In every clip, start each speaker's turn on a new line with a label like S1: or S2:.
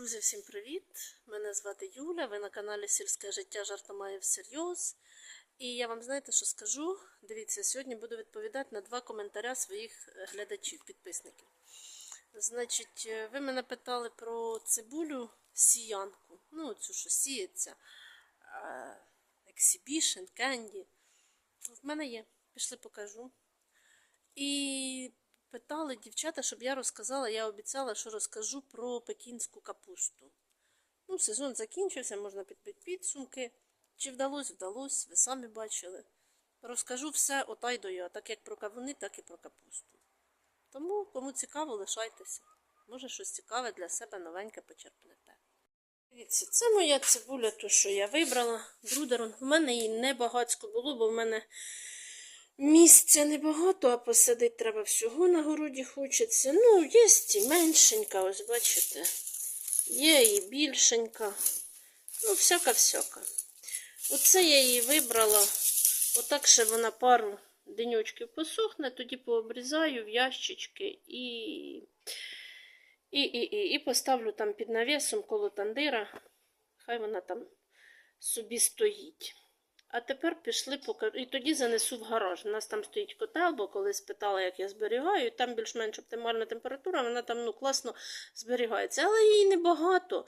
S1: Друзі, всім привіт! Мене звати Юля. Ви на каналі Сільське життя жартомає всерйоз. І я вам знаєте, що скажу. Дивіться, сьогодні буду відповідати на два коментаря своїх е, глядачів, підписників. Значить, е, ви мене питали про цибулю сіянку. Ну, цю, що сіється. Ексібішн, кенді. В мене є. Пішли покажу. І питали дівчата, щоб я розказала, я обіцяла, що розкажу про пекінську капусту. Ну, сезон закінчився, можна підбити підсумки. Чи вдалося, вдалося, ви самі бачили. Розкажу все ота й до я, так як про кавуни, так і про капусту. Тому, кому цікаво, лишайтеся. Може, щось цікаве для себе новеньке почерпнете. Дивіться, це моя цибуля, ту, що я вибрала. Брудерон. У мене її небагацько було, бо в мене Місця небагато, а посадити треба всього на городі хочеться. Ну, є і меншенька, ось бачите. Є і більшенька. Ну, всяка-всяка. Оце я її вибрала. Отак ще вона пару деньочків посохне, тоді пообрізаю в ящички і, і, і, і, і поставлю там під навісом коло тандира. Хай вона там собі стоїть. А тепер пішли покажу. І тоді занесу в гараж. У нас там стоїть котел, бо колись питала, як я зберігаю, і там більш-менш оптимальна температура, вона там ну, класно зберігається. Але її небагато,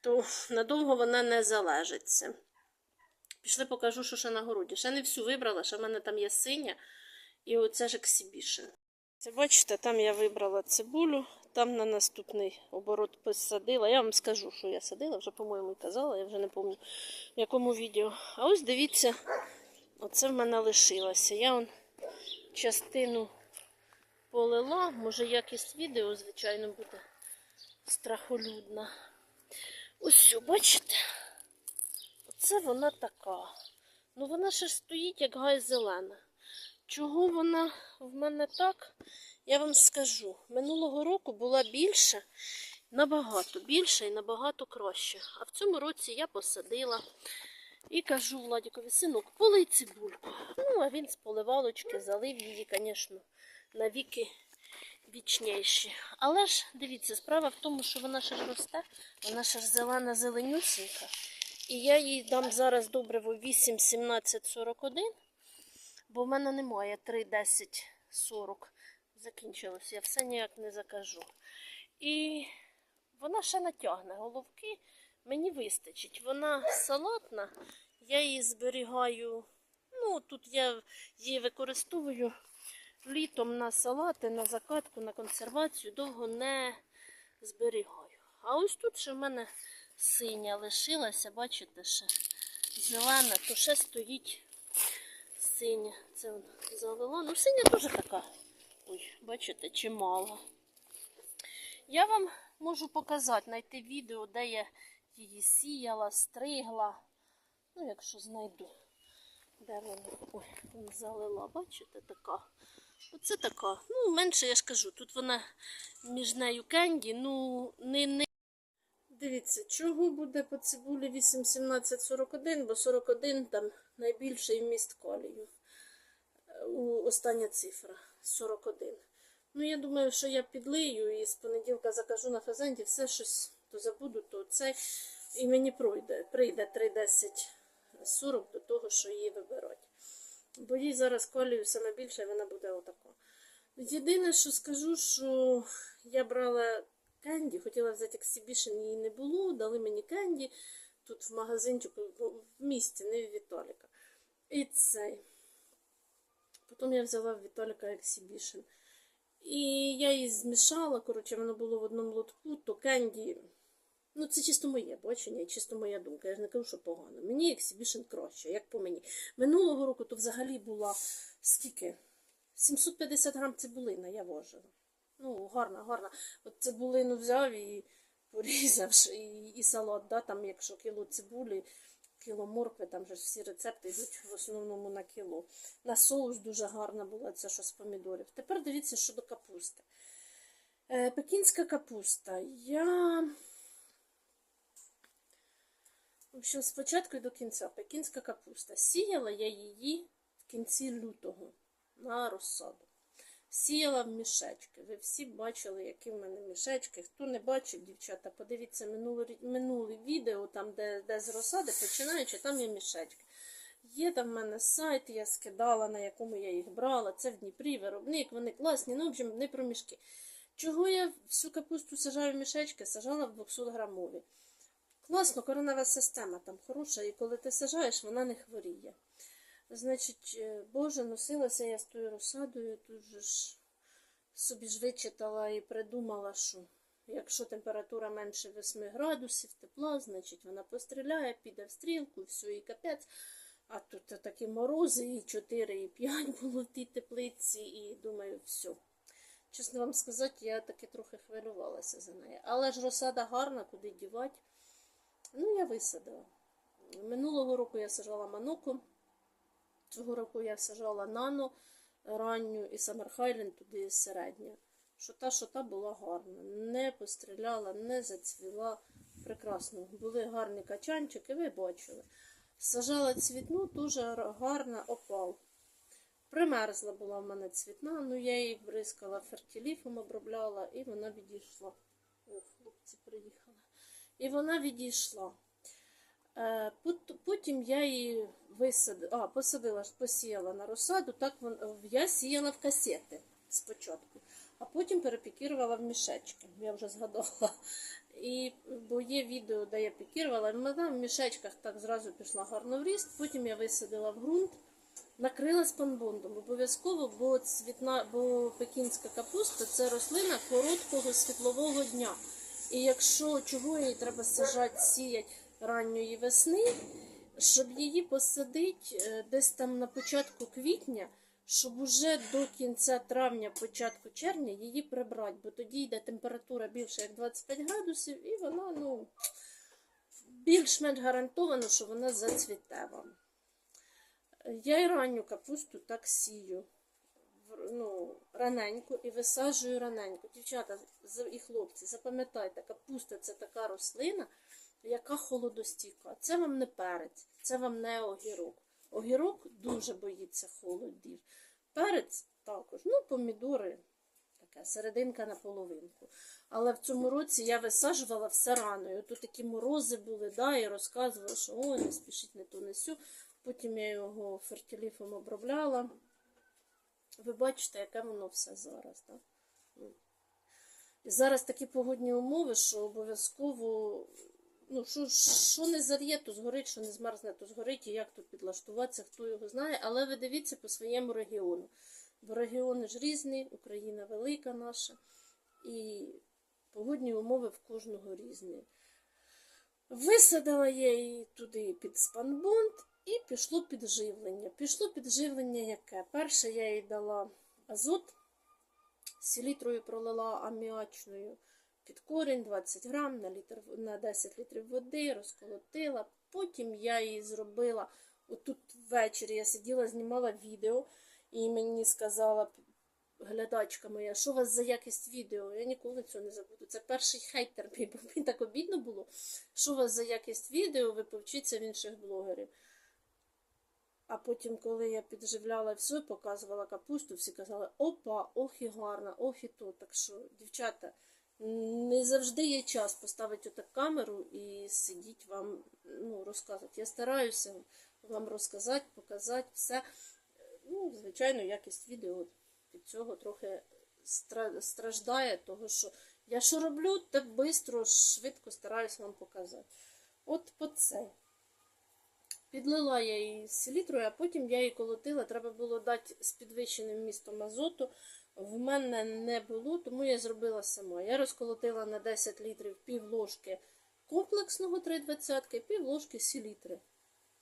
S1: то надовго вона не залежиться. Пішли покажу, що ще на городі. Ще не всю вибрала, ще в мене там є синя, і оце ж ексібішн. Це бачите, там я вибрала цибулю, там на наступний оборот посадила. Я вам скажу, що я садила, вже, по-моєму, і казала, я вже не пам'ятаю в якому відео. А ось дивіться, оце в мене лишилося. Я вон частину полила, може якість відео, звичайно, буде страхолюдна. Ось, бачите? Оце вона така. Ну вона ще стоїть, як гай зелена. Чого вона в мене так? Я вам скажу. Минулого року була більше, набагато більше і набагато краще. А в цьому році я посадила і кажу Владікові, синок, полий цибульку. Ну, а він з поливалочки залив її, звісно, навіки вічніші. Але ж, дивіться, справа в тому, що вона ще ж росте, вона ще ж зелена зеленюсінька. І я їй дам зараз добриво 8, 17, 41, бо в мене немає 3, 10, 40. Закінчилось, я все ніяк не закажу. І вона ще натягне головки, мені вистачить. Вона салатна, я її зберігаю. Ну, тут я її використовую літом на салати, на закатку, на консервацію, довго не зберігаю. А ось тут ще в мене синя лишилася, бачите, ще зелена, то ще стоїть синя. Це вона залила. Ну, синя теж така. Ой, бачите, чимало. Я вам можу показати, знайти відео, де я її сіяла, стригла. Ну, якщо знайду. Де вона? Ой, вона залила, бачите, така. Оце така. Ну, менше я ж кажу, тут вона між нею кенді, ну, не, не. Дивіться, чого буде по цибулі 8, 17, 41, бо 41 там найбільший вміст калію. Остання цифра 41. Ну, я думаю, що я підлию і з понеділка закажу на фазенді все щось, то забуду, то це і мені пройде, прийде 3,10 40 до того, що її виберуть. Бо їй зараз калію саме більше, і вона буде отака. Єдине, що скажу, що я брала кенді, хотіла взяти ексібішн, її не було, дали мені кенді тут в магазинчику, в місті, не в Віталіка. І цей. Потім я взяла Віталіка Exhibition. І я її змішала, коротше, воно було в одному лотку, то кенді. Ну, це чисто моє бачення чисто моя думка. Я ж не кажу, що погано. Мені Exhibition краще, як по мені. Минулого року то взагалі була скільки? 750 грам цибулина я вожила. Ну, гарна, гарна. От цибулину взяв і порізав і, і салат, да, там, якщо кіло цибулі, кіло моркви, там же всі рецепти йдуть в основному на кіло. На соус дуже гарна була це, що з помідорів. Тепер дивіться щодо капусти. Е, пекінська капуста. Я. В общем, спочатку і до кінця. Пекінська капуста. Сіяла я її в кінці лютого на розсаду. Сіяла в мішечки. Ви всі бачили, які в мене мішечки. Хто не бачив, дівчата, подивіться минуле, минуле відео, там, де, де з розсади, починаючи, там є мішечки. Є там в мене сайт, я скидала, на якому я їх брала. Це в Дніпрі, виробник, вони класні, ну, в общем, не про мішки. Чого я всю капусту сажаю в мішечки, сажала в 200 грамові. Класно, коренева система там хороша, і коли ти сажаєш, вона не хворіє. Значить, е, Боже, носилася я з тою розсадою, дуже ж собі ж вичитала і придумала, що якщо температура менше 8 градусів тепла, значить вона постріляє, піде в стрілку, все, і капець. А тут такі морози, і 4, і 5 було в тій теплиці, і думаю, все. Чесно вам сказати, я таки трохи хвилювалася за неї. Але ж розсада гарна, куди дівати. Ну, я висадила. Минулого року я сажала маноку. Цього року я сажала нано ранню і Highland туди середня. Що та, що та була гарна. Не постріляла, не зацвіла. Прекрасно. Були гарні качанчики, ви бачили. Сажала цвітну, дуже гарна опал. Примерзла була в мене цвітна, ну я її бризкала фертиліфом, обробляла, і вона відійшла. О, хлопці приїхали. І вона відійшла. Е, пот- Потім я її висадила, а, посадила, посіяла на розсаду, так вон, я сіяла в касети спочатку, а потім перепікірувала в мішечки, я вже згадала. І, бо є відео, де я пікірувала, вона в мішечках так зразу пішла гарно в ріст, потім я висадила в ґрунт, накрила спанбондом обов'язково, бо цвітна, бо пекінська капуста це рослина короткого світлового дня. І якщо чого її треба сажати, сіять ранньої весни, щоб її посадити десь там на початку квітня, щоб уже до кінця травня, початку червня її прибрати, бо тоді йде температура більше як 25 градусів, і вона ну, більш-менш гарантовано, що вона зацвіте вам. Я і ранню капусту так сію. Ну, раненько і висаджую раненько. Дівчата і хлопці, запам'ятайте, капуста це така рослина, яка холодостійка. Це вам не перець, це вам не огірок. Огірок дуже боїться холодів. Перець також. Ну, помідори така серединка на половинку. Але в цьому році я висаджувала все рано. І Тут такі морози були, да, і розказувала, що ой, не спішіть, не то не сю. Потім я його фертиліфом обробляла. Ви бачите, яке воно все зараз. Так? І зараз такі погодні умови, що обов'язково, ну, що, що не зар'є, то згорить, що не змерзне, то згорить, і як тут підлаштуватися, хто його знає. Але ви дивіться по своєму регіону. Бо регіони ж різні, Україна велика наша, і погодні умови в кожного різні. Висадила я її туди під спанбонд і пішло підживлення. Пішло підживлення яке? Перше я їй дала азот, селітрою пролила аміачною під корінь 20 грам на, літр, на 10 літрів води, розколотила. Потім я її зробила, отут ввечері я сиділа, знімала відео, і мені сказала глядачка моя, що у вас за якість відео? Я ніколи цього не забуду. Це перший хейтер бо мені так обідно було. Що у вас за якість відео, ви повчіться в інших блогерів. А потім, коли я підживляла все, показувала капусту, всі казали, опа, ох і гарна, ох і то. Так що, дівчата, не завжди є час поставити отак камеру і сидіть вам ну, розказувати. Я стараюся вам розказати, показати все. Ну, звичайно, якість відео від цього трохи страждає, того що я що роблю, так швидко, швидко стараюсь вам показати. От по це. Підлила я її селітрою, а потім я її колотила. Треба було дати з підвищеним містом азоту. В мене не було, тому я зробила сама. Я розколотила на 10 літрів пів ложки комплексного 3,20, пів ложки селітри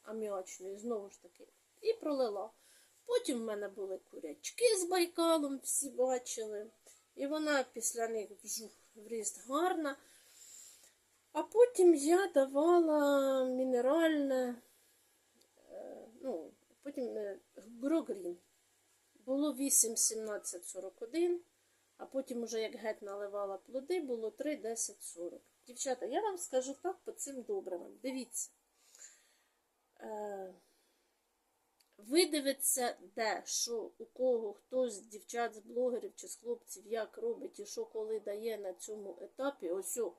S1: аміачної, знову ж таки, і пролила. Потім в мене були курячки з байкалом, всі бачили. І вона після них вжух в ріст гарна. А потім я давала мінеральне, ну, потім е, Грогрін. Було 8, 17, 41, а потім, уже як геть наливала плоди, було 3, 10, 40. Дівчата, я вам скажу так по цим добривам. Дивіться. Е, видивиться, де, що, у кого, хто з дівчат, з блогерів чи з хлопців, як робить і що коли дає на цьому етапі, ось о,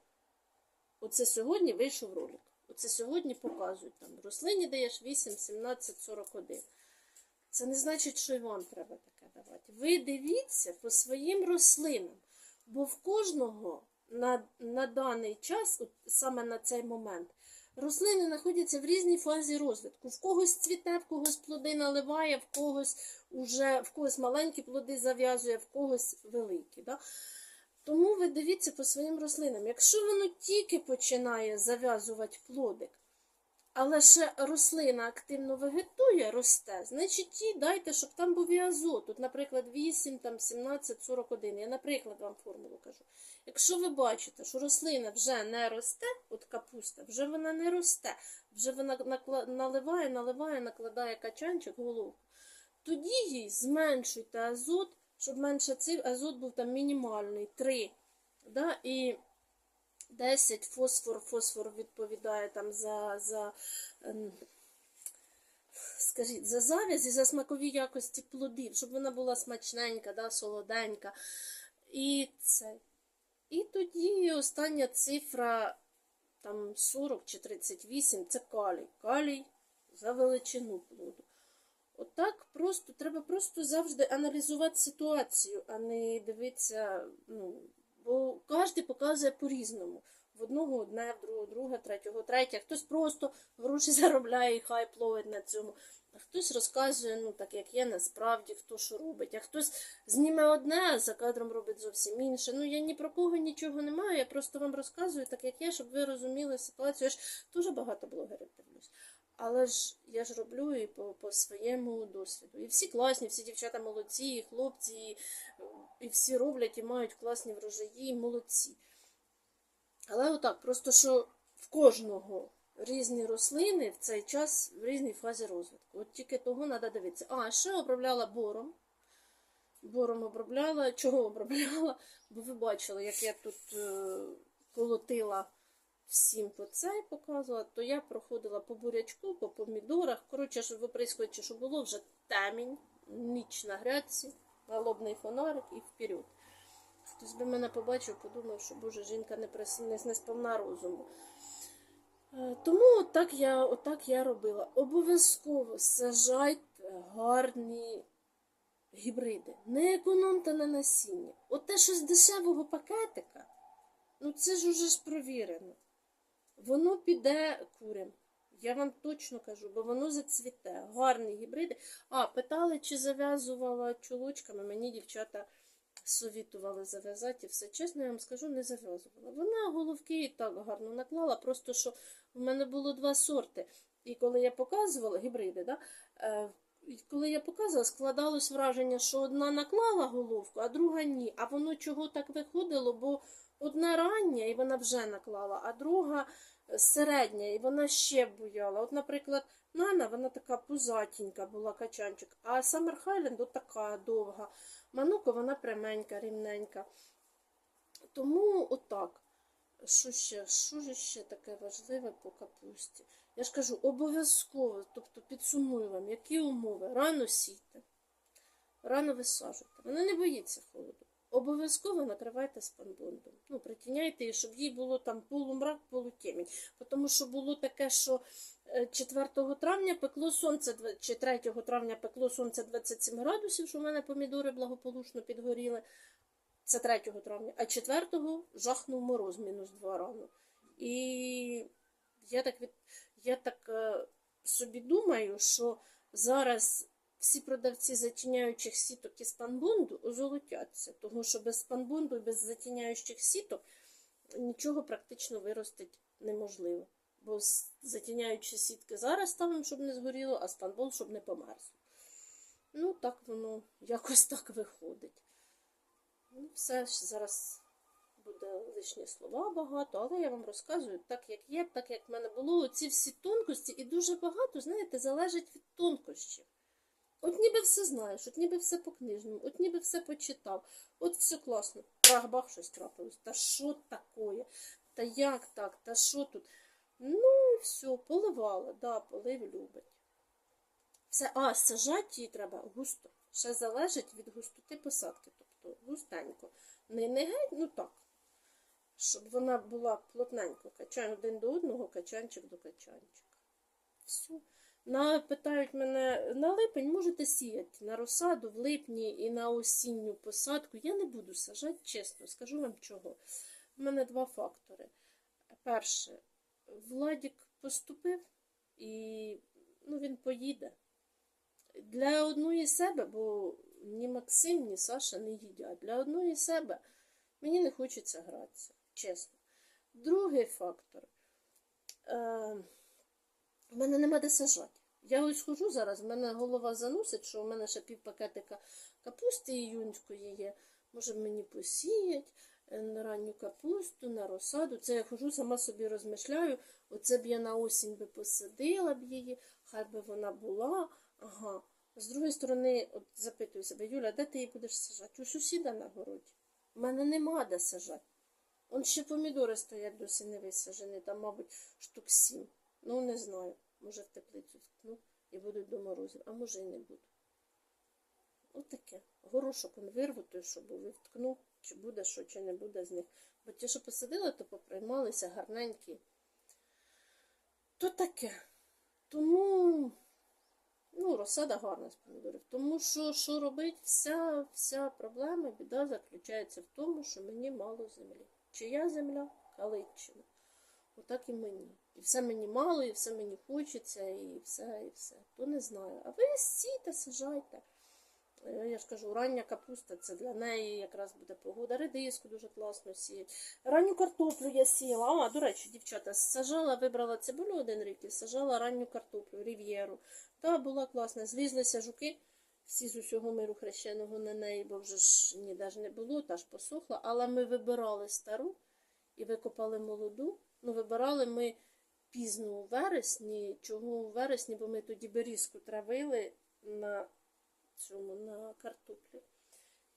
S1: оце сьогодні вийшов ролик. Оце сьогодні показують там. Рослині даєш 8, 17, 41. Це не значить, що і вам треба таке давати. Ви дивіться по своїм рослинам, бо в кожного на, на даний час, от саме на цей момент, рослини знаходяться в різній фазі розвитку. В когось цвіте, в когось плоди наливає, в когось уже в когось маленькі плоди зав'язує, в когось великі. Да? Тому ви дивіться по своїм рослинам. Якщо воно тільки починає зав'язувати плодик, але ще рослина активно вегетує, росте, значить їй дайте, щоб там був і азот. Тут, наприклад, 8, там 17, 41. Я, наприклад, вам формулу кажу. Якщо ви бачите, що рослина вже не росте, от капуста, вже вона не росте, вже вона наливає, наливає, накладає качанчик, головку, тоді їй зменшуйте азот, щоб менше цей азот був там мінімальний, 3. Да? І 10 фосфор, фосфор відповідає там за, за ем, скажіть, за завязі, за смакові якості плодів, щоб вона була смачненька, да, солоденька. І це. І тоді остання цифра там 40 чи 38 це калій. Калій за величину плоду. Отак просто треба просто завжди аналізувати ситуацію, а не дивитися, ну, бо кожен показує по-різному. В одного одне, в другого друге, третього третє. Хтось просто гроші заробляє і хай пловить на цьому. А хтось розказує, ну так як є, насправді хто що робить, а хтось зніме одне, а за кадром робить зовсім інше. Ну я ні про кого нічого не маю, я просто вам розказую так, як є, щоб ви розуміли ситуацію. Я ж дуже багато блогерів дивлюсь. Але ж я ж роблю і по, по своєму досвіду. І всі класні, всі дівчата молодці, і хлопці, і, і всі роблять і мають класні врожаї, і молодці. Але отак, просто що в кожного різні рослини в цей час в різній фазі розвитку. От тільки того треба дивитися. А, ще обробляла бором. Бором обробляла. Чого обробляла? Бо ви бачили, як я тут е, колотила всім по цей показувала, то я проходила по бурячку, по помідорах. Коротше, щоб ви прискочі, щоб було вже темінь, ніч на грядці, налобний фонарик і вперед. Хтось би мене побачив, подумав, що Боже, жінка не, прис... не, не сповна розуму. Е, Тому отак я, отак я робила. Обов'язково сажайте гарні гібриди. Не економте на насіння. От те, що з дешевого пакетика, ну це ж уже ж провірено. Воно піде курям. Я вам точно кажу, бо воно зацвіте. Гарні гібриди. А, питали, чи зав'язувала чулочками. Мені дівчата совітували зав'язати все. Чесно, я вам скажу, не зав'язувала. Вона головки і так гарно наклала, просто що в мене було два сорти. І коли я показувала гібриди, да, е, коли я показувала, складалось враження, що одна наклала головку, а друга ні. А воно чого так виходило, бо одна рання, і вона вже наклала, а друга середня, і вона ще буяла. От, наприклад, Нана, вона така пузатенька була качанчик, а Summer Highland от така довга. Мануко, вона пряменька, рівненька. Тому отак. Що ще? Що ж ще таке важливе по капусті? Я ж кажу, обов'язково, тобто підсумую вам, які умови. Рано сійте, рано висаджуйте. Вона не боїться холоду. Обов'язково накривайте спанбондом. Ну, притіняйте її, щоб їй було там полумрак, полутемінь. Тому що було таке, що е, 4 травня пекло сонце, чи 3 травня пекло сонце 27 градусів, що в мене помідори благополучно підгоріли. Це 3 травня, а 4 жахнув мороз мінус 2 рано. І я так, від... я так е, собі думаю, що зараз всі продавці затіняючих сіток із панбонду озолотяться, тому що без панбонду і без затіняючих сіток нічого практично виростить неможливо. Бо затіняючі сітки зараз ставимо, щоб не згоріло, а спанбон, щоб не померзло. Ну, так воно якось так виходить. Ну, все ж зараз буде лишні слова багато, але я вам розказую так, як є, так як в мене було. Ці всі тонкості, і дуже багато, знаєте, залежить від тонкощів. От ніби все знаєш, от ніби все по книжному, от ніби все почитав, от все класно. Трах-бах, щось трапилось. Та що такое? Та як так? Та що тут? Ну, все, поливала, да, полив любить. Все, а сажати її треба густо. Ще залежить від густоти посадки. Тобто густенько. Не, не геть, ну так. Щоб вона була плотненько. Качан один до одного, качанчик до качанчика. Все. На, питають мене, на липень можете сіяти на розсаду в липні і на осінню посадку. Я не буду сажати, чесно, скажу вам чого. У мене два фактори. Перше, Владік поступив і ну, він поїде. Для одної себе, бо ні Максим, ні Саша не їдять. Для одної себе мені не хочеться гратися, чесно. Другий фактор. Е, в мене нема де сажати. Я ось хожу зараз, в мене голова заносить, що у мене ще пів пакетика капусти іюнської є. Може мені посіять е, на ранню капусту, на розсаду. Це я хожу, сама собі розмишляю. Оце б я на осінь би посадила б її, хай би вона була. Ага. З другої сторони, от запитую себе, Юля, де ти її будеш сажати? У сусіда на городі. У мене нема де сажати. Он ще помідори стоять досі не висаджені, там, мабуть, штук сім. Ну, не знаю. Може в теплицю вткну і будуть до морозів, а може і не буду. От таке. Горошок он вирву, той, що був, чи буде що, чи не буде з них. Бо ті, що посадила, то поприймалися гарненькі. То таке. Тому, ну, розсада гарна з помідорів. Тому що, що робить, вся, вся проблема, біда заключається в тому, що мені мало землі. Чия земля? Калитчина. Отак і мені. І все мені мало, і все мені хочеться, і все, і все. То не знаю. А ви сійте, сажайте. Е, Я ж кажу, рання капуста це для неї якраз буде погода. Редиску дуже класно сіять. Ранню картоплю я сіяла. А, до речі, дівчата, сажала, вибрала цибулю один рік і сажала ранню картоплю, рів'єру. Та була класна. Злізлися жуки. Всі з усього миру хрещеного на неї, бо вже ж ніде ж не було, та ж посохла. Але ми вибирали стару і викопали молоду. Ну, вибирали ми пізно у вересні. Чого у вересні, бо ми тоді берізку травили на цьому на картоплі.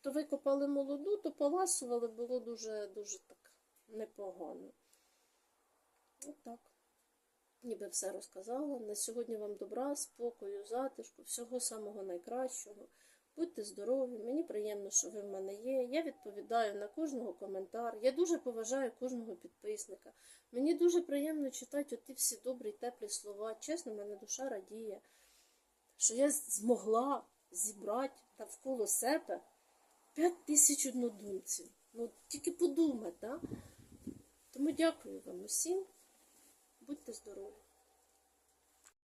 S1: То викопали молоду, то поласували, було дуже дуже так непогано. Отак. Ніби все розказала. На сьогодні вам добра, спокою, затишку, всього самого найкращого. Будьте здорові, мені приємно, що ви в мене є. Я відповідаю на кожного коментар. Я дуже поважаю кожного підписника. Мені дуже приємно читати оті всі добрі, теплі слова. Чесно, мене душа радіє, що я змогла зібрати навколо себе 5 тисяч однодумців. Ну, тільки подумати, да? Тому дякую вам усім. Будьте здорові.